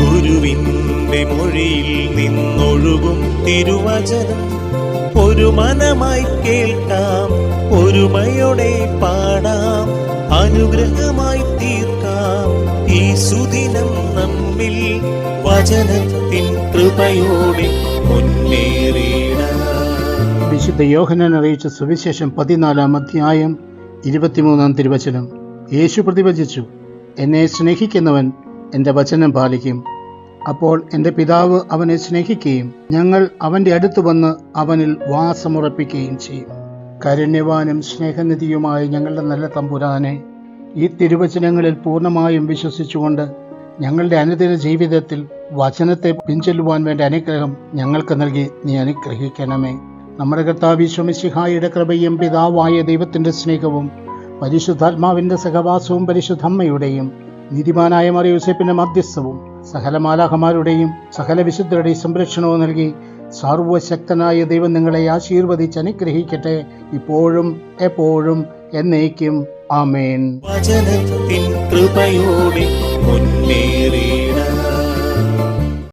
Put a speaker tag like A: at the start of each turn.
A: ഗുരുവിന്റെ മൊഴിയിൽ നിന്നൊഴുകും തിരുവചനം. ഒരു മനമായി കേൾക്കാം ഒരുമയോടെ പാടാം അനുഗ്രഹമായി തീർക്കാം. ഈ സുദിനം നമ്മിൽ വചനത്തിൻ കൃപയോടെ മുന്നേറിയിടാം
B: വിശുദ്ധ യോഹനാൻ അറിയിച്ച സുവിശേഷം പതിനാലാം അധ്യായം ഇരുപത്തിമൂന്നാം തിരുവചനം. യേശു പ്രതിഭജിച്ചു എന്നെ സ്നേഹിക്കുന്നവൻ എന്റെ വചനം പാലിക്കും. അപ്പോൾ എന്റെ പിതാവ് അവനെ സ്നേഹിക്കുകയും ഞങ്ങൾ അവന്റെ അടുത്ത് വന്ന് അവനിൽ വാസമുറപ്പിക്കുകയും ചെയ്യും. കരുണ്യവാനും സ്നേഹനിധിയുമായ ഞങ്ങളുടെ നല്ല തമ്പുരാനെ ഈ തിരുവചനങ്ങളിൽ പൂർണമായും വിശ്വസിച്ചുകൊണ്ട് ഞങ്ങളുടെ അനുദിന ജീവിതത്തിൽ വചനത്തെ പിൻചൊല്ലുവാൻ വേണ്ട അനുഗ്രഹം ഞങ്ങൾക്ക് നൽകി നീ അനുഗ്രഹിക്കണമേ. നമ്മുടെ കർത്താവ് ഈശ്വമിശിഹായുടെ കൃപയും പിതാവായ ദൈവത്തിന്റെ സ്നേഹവും പരിശുദ്ധാത്മാവിന്റെ സഹവാസവും പരിശുദ്ധമ്മയുടെയും നീതിമാനായ മറിയൂസേപ്പിന്റെ മധ്യസ്ഥവും സകല മാലാഹമാരുടെയും സകല വിശുദ്ധരുടെയും സംരക്ഷണവും നൽകി സർവശക്തനായ ദൈവം നിങ്ങളെ ആശീർവദിച്ച് അനുഗ്രഹിക്കട്ടെ. ഇപ്പോഴും എപ്പോഴും എന്നേക്കും. ആമേൻ.
A: വചനത്തിൻ കൃപയോടെ